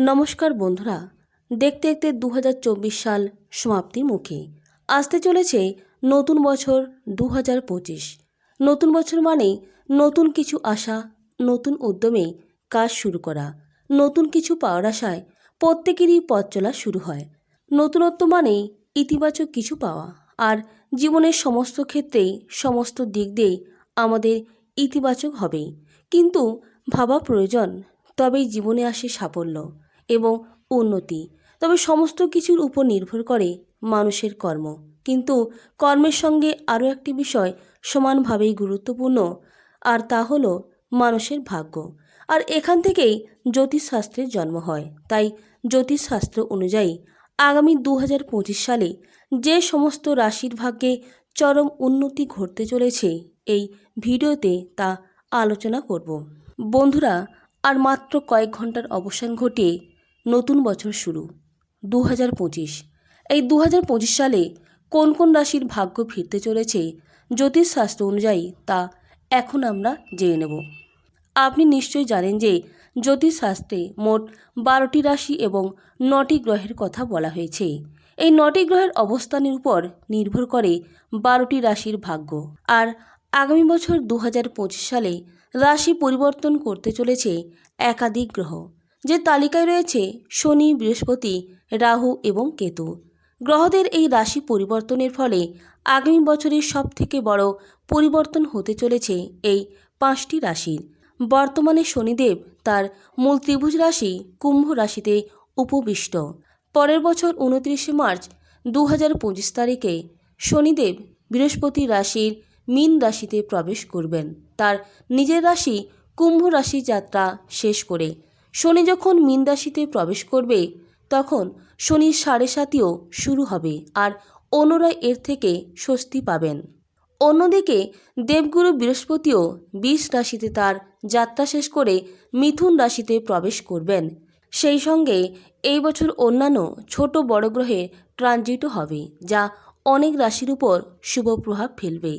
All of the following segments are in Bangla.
নমস্কার বন্ধুরা, দেখতে দেখতে দু হাজার চব্বিশ সাল সমাপ্তির মুখে। আসতে চলেছে নতুন বছর দু হাজার পঁচিশ। নতুন বছর মানে নতুন কিছু আশা, নতুন উদ্যমে কাজ শুরু করা। নতুন কিছু পাওয়ার আশায় প্রত্যেকেরই পথ চলা শুরু হয়। নতুনত্ব মানেই ইতিবাচক কিছু পাওয়া আর জীবনের সমস্ত ক্ষেত্রেই সমস্ত দিক দিয়ে আমাদের ইতিবাচক হবেই। কিন্তু ভাবা প্রয়োজন, তবেই জীবনে আসে সাফল্য। এবং উন্নতি। তবে সমস্ত কিছুর উপর নির্ভর করে মানুষের কর্ম। কিন্তু কর্মের সঙ্গে আরও একটি বিষয় সমানভাবেই গুরুত্বপূর্ণ, আর তা হল মানুষের ভাগ্য। আর এখান থেকেই জ্যোতিষশাস্ত্রের জন্ম হয়। তাই জ্যোতিষশাস্ত্র অনুযায়ী আগামী দু হাজার পঁচিশ সালে যে সমস্ত রাশির ভাগ্যে চরম উন্নতি ঘটতে চলেছে, এই ভিডিওতে তা আলোচনা করব। বন্ধুরা, আর মাত্র কয়েক ঘণ্টার অবসান ঘটিয়ে নতুন বছর শুরু দু হাজার পঁচিশ। এই দু হাজার পঁচিশ সালে কোন কোন রাশির ভাগ্য ফিরতে চলেছে জ্যোতিষশাস্ত্র অনুযায়ী তা এখন আমরা জেনে নেব। আপনি নিশ্চয়ই জানেন যে জ্যোতিষশাস্ত্রে মোট বারোটি রাশি এবং নটি গ্রহের কথা বলা হয়েছে। এই নটি গ্রহের অবস্থানের উপর নির্ভর করে বারোটি রাশির ভাগ্য। আর আগামী বছর দু হাজার পঁচিশ সালে রাশি পরিবর্তন করতে চলেছে একাধিক গ্রহ। যে তালিকায় রয়েছে শনি, বৃহস্পতি, রাহু এবং কেতু। গ্রহদের এই রাশি পরিবর্তনের ফলে আগামী বছরের সবথেকে বড় পরিবর্তন হতে চলেছে এই পাঁচটি রাশির। বর্তমানে শনিদেব তার মূল ত্রিভুজ রাশি কুম্ভ রাশিতে উপবিষ্ট। পরের বছর উনত্রিশে মার্চ দু হাজার পঁচিশ তারিখে শনিদেব বৃহস্পতি রাশির মীন রাশিতে প্রবেশ করবেন। তার নিজের রাশি কুম্ভ রাশি যাত্রা শেষ করে শনি যখন মীন রাশিতে প্রবেশ করবে, তখন শনির সাড়ে সাতিও শুরু হবে আর অন্যরা এর থেকে স্বস্তি পাবেন। অন্যদিকে দেবগুরু বৃহস্পতিও বিষ রাশিতে তার যাত্রা শেষ করে মিথুন রাশিতে প্রবেশ করবেন। সেই সঙ্গে এই বছর অন্যান্য ছোট বড় গ্রহে ট্রানজিটও হবে, যা অনেক রাশির উপর শুভ প্রভাব ফেলবে।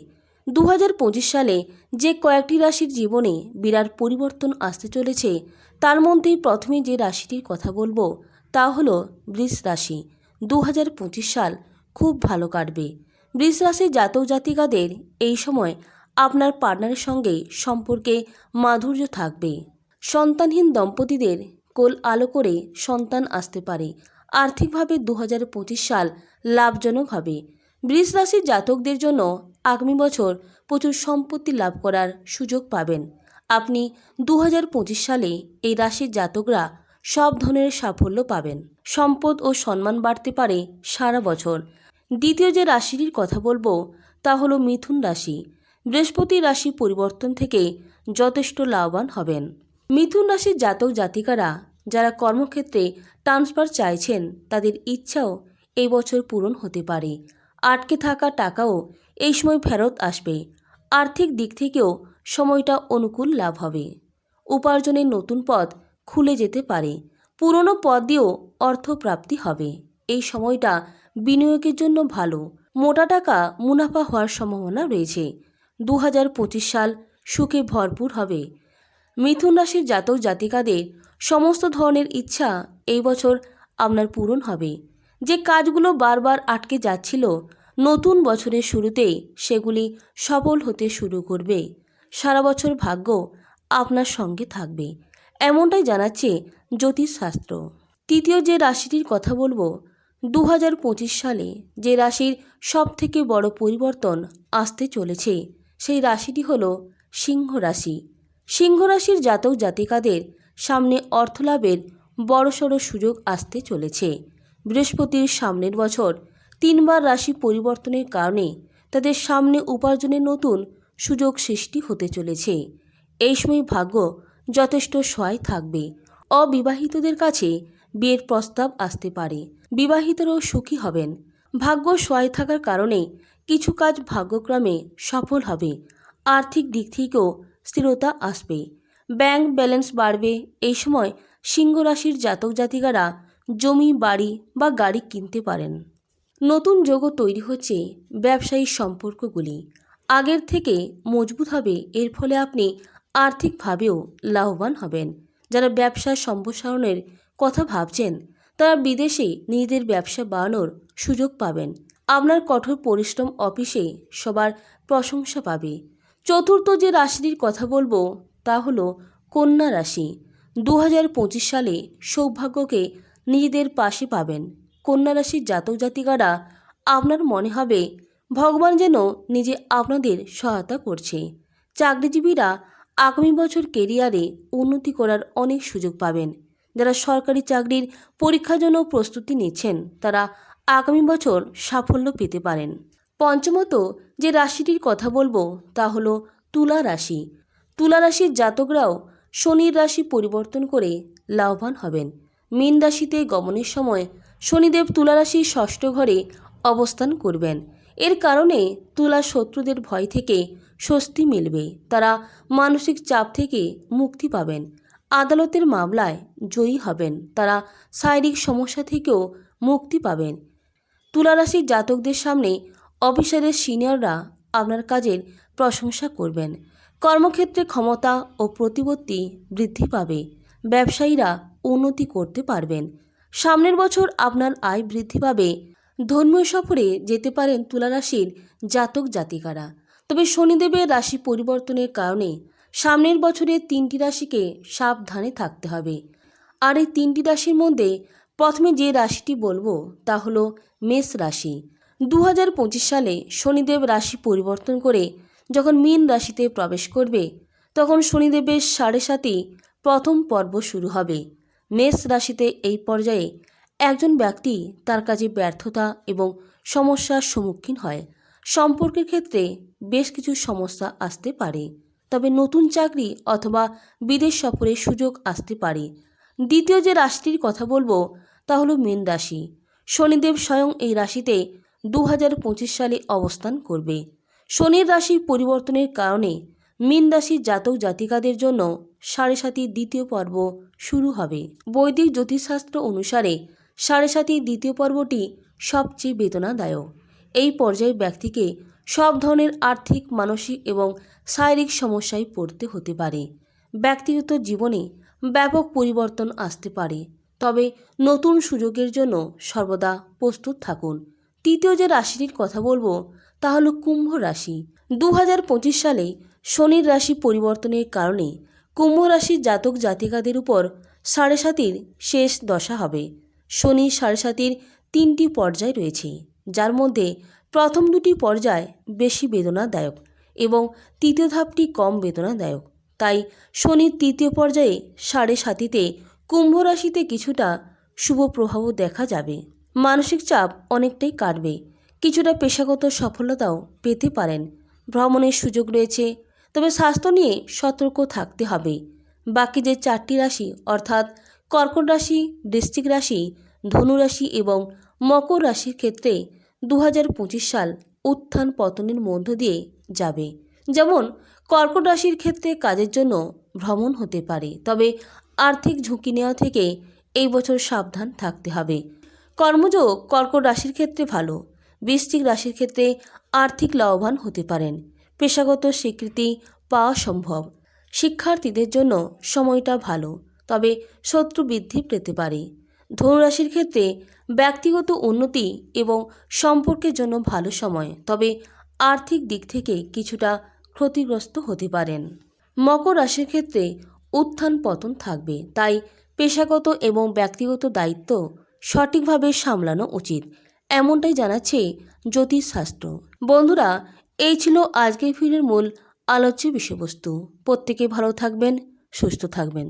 দু হাজার পঁচিশ সালে যে কয়েকটি রাশির জীবনে বিরাট পরিবর্তন আসতে চলেছে, তার মধ্যেই প্রথমে যে রাশিটির কথা বলব, তা হলো বৃষ রাশি। দু হাজার পঁচিশ সাল খুব ভালো কাটবে। বৃষ রাশির জাতক জাতিকাদের এই সময় আপনার পার্টনারের সঙ্গে সম্পর্কে মাধুর্য থাকবে। সন্তানহীন দম্পতিদের কোল আলো করে সন্তান আসতে পারে। আর্থিকভাবে দু হাজার পঁচিশ সাল লাভজনক হবে। বৃষ রাশির জাতকদের জন্য আগামী বছর প্রচুর সম্পত্তি লাভ করার সুযোগ পাবেন। আপনি দু হাজার পঁচিশ সালে এই রাশির জাতকরা সব ধরনের সাফল্য পাবেন। সম্পদ ও সম্মান বাড়তে পারে সারা বছর। দ্বিতীয় যে রাশিটির কথা বলব, তা হলো মিথুন রাশি। বৃহস্পতি রাশি পরিবর্তন থেকে যথেষ্ট লাভবান হবেন। মিথুন রাশির জাতক জাতিকারা যারা কর্মক্ষেত্রে ট্রান্সফার চাইছেন, তাদের ইচ্ছাও এই বছর পূরণ হতে পারে। আটকে থাকা টাকাও এই সময় ফেরত আসবে। আর্থিক দিক থেকেও সময়টা অনুকূল লাভ হবে। উপার্জনের নতুন পথ খুলে যেতে পারে। পুরনো পথ দিয়েও অর্থপ্রাপ্তি হবে। এই সময়টা বিনিয়োগের জন্য ভালো। মোটা টাকা মুনাফা হওয়ার সম্ভাবনা রয়েছে। দু হাজার পঁচিশ সাল সুখে ভরপুর হবে। মিথুন রাশির জাতক জাতিকাদের সমস্ত ধরনের ইচ্ছা এই বছর আপনার পূরণ হবে। যে কাজগুলো বারবার আটকে যাচ্ছিল নতুন বছরের শুরুতেই সেগুলি সফল হতে শুরু করবে। সারা বছর ভাগ্য আপনার সঙ্গে থাকবে। এমনটাই জানাচ্ছে জ্যোতিষশাস্ত্র। তৃতীয় যে রাশিটির কথা বলব দু হাজার পঁচিশ সালে যে রাশির সব থেকে বড় পরিবর্তন আসতে চলেছে, সেই রাশিটি হল সিংহ রাশি। সিংহ রাশির জাতক জাতিকাদের সামনে অর্থলাভের বড়সড় সুযোগ আসতে চলেছে। বৃহস্পতির সামনের বছর তিনবার রাশি পরিবর্তনের কারণে তাদের সামনে উপার্জনের নতুন সুযোগ সৃষ্টি হতে চলেছে। এই সময় ভাগ্য যথেষ্ট সহায় থাকবে। অবিবাহিতদের কাছে বিয়ের প্রস্তাব আসতে পারে। বিবাহিতরাও সুখী হবেন। ভাগ্য সহায় থাকার কারণে কিছু কাজ ভাগ্যক্রমে সফল হবে। আর্থিক দিক থেকেও স্থিরতা আসবে। ব্যাংক ব্যালেন্স বাড়বে। এই সময় সিংহ রাশির জাতক জাতিকারা জমি, বাড়ি বা গাড়ি কিনতে পারেন। নতুন যোগও তৈরি হচ্ছে ব্যবসায়ী সম্পর্কগুলি। আগের থেকে মজবুত হবে, এর ফলে আপনি আর্থিকভাবেও লাভবান হবেন। যারা ব্যবসা সম্প্রসারণের কথা ভাবছেন, তারা বিদেশে নিজেদের ব্যবসা বাড়ানোর সুযোগ পাবেন। আপনার কঠোর পরিশ্রম অফিসে সবার প্রশংসা পাবে। চতুর্থ যে রাশিটির কথা বলব, তা হলো কন্যা রাশি। দু হাজার পঁচিশ সালে সৌভাগ্যকে নিজেদের পাশে পাবেন। কন্যা রাশির জাতক জাতিকারা আপনার মনে হবে ভগবান যেন নিজে আপনাদের সহায়তা করছে। চাকরিজীবীরা আগামী বছর কেরিয়ারে উন্নতি করার অনেক সুযোগ পাবেন। যারা সরকারি চাকরির পরীক্ষার জন্য প্রস্তুতি নিচ্ছেন, তারা আগামী বছর সাফল্য পেতে পারেন। পঞ্চমত, যে রাশিটির কথা বলব, তা হলো তুলা রাশি। তুলা রাশির জাতকরাও শনির রাশি পরিবর্তন করে লাভবান হবেন। মীন রাশিতে গমনের সময় শনিদেব তুলা রাশির ষষ্ঠ ঘরে অবস্থান করবেন। এর কারণে তুলা শত্রুদের ভয় থেকে স্বস্তি মিলবে। তারা মানসিক চাপ থেকে মুক্তি পাবেন। আদালতের মামলায় জয়ী হবেন। তারা শারীরিক সমস্যা থেকেও মুক্তি পাবেন। তুলারাশির জাতকদের সামনে অফিসারের সিনিয়ররা আপনার কাজের প্রশংসা করবেন। কর্মক্ষেত্রে ক্ষমতা ও প্রতিপত্তি বৃদ্ধি পাবে। ব্যবসায়ীরা উন্নতি করতে পারবেন। সামনের বছর আপনার আয় বৃদ্ধি পাবে। ধর্মীয় সফরে যেতে পারেন তুলারাশির জাতক জাতিকারা। তবে শনিদেবের রাশি পরিবর্তনের কারণে সামনের বছরে তিনটি রাশিকে সাবধানে থাকতে হবে। আর এই তিনটি রাশির মধ্যে প্রথমে যে রাশিটি বলব তা হলো মেষ রাশি। দু হাজার পঁচিশ সালে শনিদেব রাশি পরিবর্তন করে যখন মীন রাশিতে প্রবেশ করবে, তখন শনিদেবের সাড়ে সাতই প্রথম পর্ব শুরু হবে। মেষ রাশিতে এই পর্যায়ে একজন ব্যক্তি তার কাজে ব্যর্থতা এবং সমস্যার সম্মুখীন হয়। সম্পর্কের ক্ষেত্রে বেশ কিছু সমস্যা আসতে পারে। তবে নতুন চাকরি অথবা বিদেশ সফরের সুযোগ আসতে পারে। দ্বিতীয় যে রাশিটির কথা বলব, তা হলো মীন রাশি। শনিদেব স্বয়ং এই রাশিতে দু হাজার পঁচিশ সালে অবস্থান করবে। শনির রাশি পরিবর্তনের কারণে মীন রাশির জাতক জাতিকাদের জন্য সাড়ে সাতি দ্বিতীয় পর্ব শুরু হবে। বৈদিক জ্যোতিষশাস্ত্র অনুসারে সাড়ে সাতি দ্বিতীয় পর্বটি সবচেয়ে বেদনাদায়ক। এই পর্যায়ে ব্যক্তিকে সব ধরনের আর্থিক, মানসিক এবং শারীরিক সমস্যায় পড়তে হতে পারে। ব্যক্তিগত জীবনে ব্যাপক পরিবর্তন আসতে পারে। তবে নতুন সুযোগের জন্য সর্বদা প্রস্তুত থাকুন। তৃতীয় যে রাশিটির কথা বলব তা হলো কুম্ভ রাশি। দু হাজার পঁচিশ সালে শনির রাশি পরিবর্তনের কারণে কুম্ভ রাশির জাতক জাতিকাদের উপর সাড়ে সাতির শেষ দশা হবে। শনি সাড়ে সাতির তিনটি পর্যায় রয়েছে, যার মধ্যে প্রথম দুটি পর্যায় বেশি বেদনাদায়ক এবং তৃতীয় ধাপটি কম বেদনাদায়ক। তাই শনির তৃতীয় পর্যায়ে সাড়ে সাতিতে কুম্ভ রাশিতে কিছুটা শুভ প্রভাবও দেখা যাবে। মানসিক চাপ অনেকটাই কাটবে, কিছুটা পেশাগত সফলতাও পেতে পারেন। ভ্রমণের সুযোগ রয়েছে তবে স্বাস্থ্য নিয়ে সতর্ক থাকতে হবে। বাকি যে চারটি রাশি, অর্থাৎ কর্কট রাশি, বৃশ্চিক রাশি, ধনু রাশি এবং মকর রাশির ক্ষেত্রে দু হাজার পঁচিশ সাল উত্থান পতনের মধ্য দিয়ে যাবে। যেমন, কর্কট রাশির ক্ষেত্রে কাজের জন্য ভ্রমণ হতে পারে, তবে আর্থিক ঝুঁকি নেওয়া থেকে এই বছর সাবধান থাকতে হবে। কর্মযোগ কর্কট রাশির ক্ষেত্রে ভালো, বৃশ্চিক রাশির ক্ষেত্রে আর্থিক লাভবান হতে পারেন। পেশাগত স্বীকৃতি পাওয়া সম্ভব। শিক্ষার্থীদের জন্য সময়টা ভালো, তবে শত্রু বৃদ্ধি পেতে পারে। ধনুরাশির ক্ষেত্রে ব্যক্তিগত উন্নতি এবং সম্পর্কের জন্য ভালো সময়, তবে আর্থিক দিক থেকে কিছুটা ক্ষতিগ্রস্ত হতে পারেন। মকর রাশির ক্ষেত্রে উত্থান পতন থাকবে, তাই পেশাগত এবং ব্যক্তিগত দায়িত্ব সঠিকভাবে সামলানো উচিত, এমনটাই জানাচ্ছে জ্যোতিষশাস্ত্র। বন্ধুরা এই ছিল আজকের ভিডিওর মূল আলোচ্য বিষয়বস্তু। প্রত্যেকে ভালো থাকবেন সুস্থ থাকবেন।